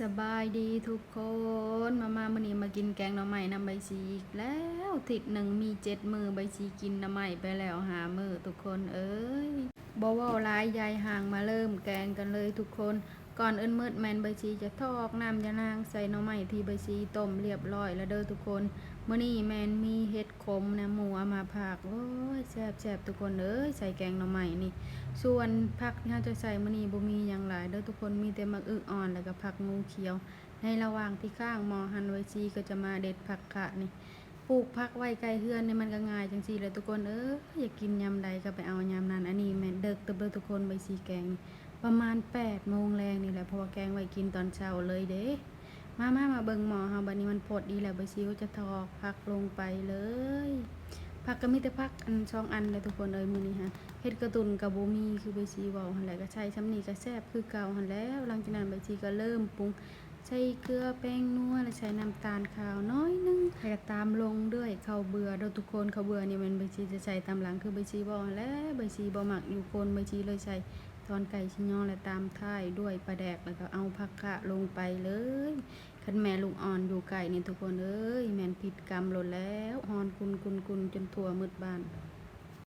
สบายดีทุกคนมามามื่อนี้มากินแกงหน่อไม้น้ำใบชีอีกแล้วทิศหนึ่งมีเจ็ดมือใบชีกินหน่อไม้ไปแล้วหามือทุกคนเอ้ย บอว่าร้ายยายห่างมาเริ่มแกงกันเลยทุกคน ก่อนเอิ้นมืดแมนใบชีจะทอกน้ำยานางใส่หน่อไม้ที่ใบชีต้มเรียบร้อยแล้วเด้อทุกคนเมื่อนี้แมนมีเห็ดขมนะหมูเอามาผักโอ้ยแซ่บแซ่บทุกคนเอ้ยใส่แกงหน่อไม้นี่ ส่วนผักที่เราจะใส่เมื้อนี้บ่มีหยังหลายเด้อทุกคนมีแต่มะอึกอ่อนแล้วก็ผักงูเขียว ในระหว่างที่ข้างหมอหันไว้ซีก็จะมาเด็ดผักกะนี่ ปลูกผักไว้ใกล้เฮือนนี่มันก็ง่ายจังซี่แหละทุกคนเอ้ยอยากกินยามใดก็ไปเอายามนั้นอันนี้แม่เด็กเติบเด้อทุกคนใบซีแกง ประมาณ8โมงแรงนี่แหละเพราะว่าแกงไว้กินตอนเช้าเลยเด้มามามาเบิ่งหมอเฮาบัดนี้มันพดดีแล้วใบซีก็จะทอกผักลงไปเลยผักก็มีแต่ผักอันช่องอันเลยทุกคนเอ้ยมือนี้ฮะเฮ็ดกระตุนกับบ่มีคือใบซีเว้าหั่นแหละก็ใช้ซ้ำนี้ก็แซ่บคือเก่าหั่นแล้วหลังจากนั้นใบซีก็เริ่มปรุง ใส่เกลือแป้งนัวและใส่น้ำตาลขาวน้อยนึงแล้วก็ตามลงด้วยข้าวเบื่อเด้อทุกคนข้าวเบื่อนี่มันใบซีจะใส่ตามหลังคือใบซีเว้าหั่นแล้วใบซีบ่มักอยู่คนใบซีเลยใส่ตอนไก่ชิยอและตามท้ายด้วยปลาแดกแล้วก็เอาผักกะลงไปเลยคันแม่ลูกอ่อนอยู่ไก่นี่ทุกคนเอ้ยแมนผิดกรรมโลดแล้วฮอนกุนกุนกุนจนทั่วมืดบ้าน